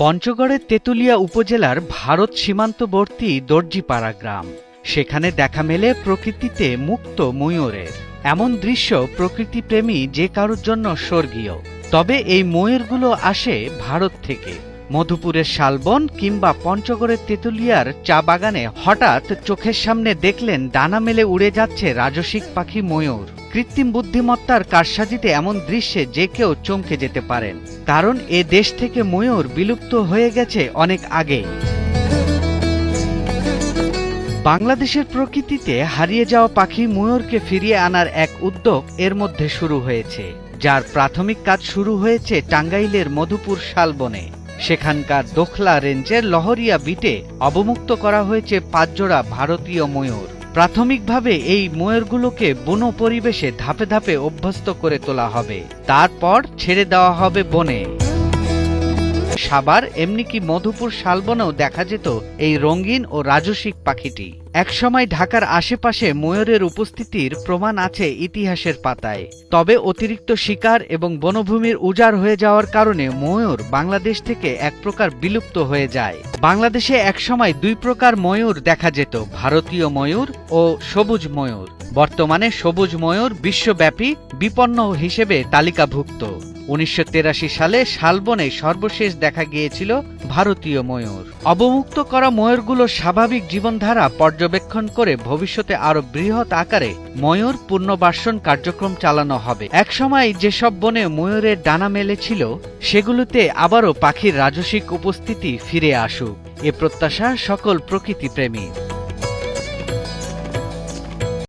পঞ্চগড়ের তেঁতুলিয়া উপজেলার ভারত সীমান্তবর্তী দর্জিপাড়া গ্রাম। সেখানে দেখা মেলে প্রকৃতিতে মুক্ত ময়ূরের। এমন দৃশ্য প্রকৃতিপ্রেমী যে কারোর জন্য স্বর্গীয়। তবে এই ময়ূরগুলো আসে ভারত থেকে। মধুপুরের শালবন কিংবা পঞ্চগড়ের তেঁতুলিয়ার চা বাগানে হঠাৎ চোখের সামনে দেখলেন ডানা মেলে উড়ে যাচ্ছে রাজসিক পাখি ময়ূর। কৃত্রিম বুদ্ধিমত্তার কারসাজিতে এমন দৃশ্যে যে কেউ চমকে যেতে পারেন। কারণ এ দেশ থেকে ময়ূর বিলুপ্ত হয়ে গেছে অনেক আগেই বাংলাদেশের প্রকৃতিতে হারিয়ে যাওয়া পাখি ময়ূরকে ফিরিয়ে আনার এক উদ্যোগ এর মধ্যে শুরু হয়েছে, যার প্রাথমিক কাজ শুরু হয়েছে টাঙ্গাইলের মধুপুর শালবনে। সেখানকার দোখলা রেঞ্জের লহরিয়া বিটে অবমুক্ত করা হয়েছে পাঁচজোড়া ভারতীয় ময়ূর। প্রাথমিকভাবে এই ময়ূরগুলোকে বন পরিবেশে ধাপে ধাপে অভ্যস্ত করে তোলা হবে। তারপর ছেড়ে দেওয়া হবে বনে। সাবার, এমনি কি মধুপুর শালবনেও দেখা যেত এই রঙিন ও রাজসিক পাখিটি? একসময় ঢাকার আশেপাশে ময়ূরের উপস্থিতির প্রমাণ আছে ইতিহাসের পাতায়। তবে অতিরিক্ত শিকার এবং বনভূমির উজাড় হয়ে যাওয়ার কারণে ময়ূর বাংলাদেশ থেকে এক প্রকার বিলুপ্ত হয়ে যায়। বাংলাদেশে একসময় দুই প্রকার ময়ূর দেখা যেত, ভারতীয় ময়ূর ও সবুজ ময়ূর। বর্তমানে সবুজ ময়ূর বিশ্বব্যাপী, বিপন্ন হিসেবে তালিকাভুক্ত। উনিশশো সালে শালবনে সর্বশেষ দেখা গিয়েছিল ভারতীয় ময়ূর। অবমুক্ত করা ময়ূরগুলো স্বাভাবিক জীবনধারা পর্যবেক্ষণ করে ভবিষ্যতে আরও বৃহৎ আকারে ময়ূর পুনর্বাসন কার্যক্রম চালানো হবে। একসময় যেসব বনে ময়ূরের ডানা মেলেছিল, সেগুলোতে আবারও পাখির রাজসিক উপস্থিতি ফিরে আসুক। এ প্রত্যাশা সকল প্রকৃতিপ্রেমী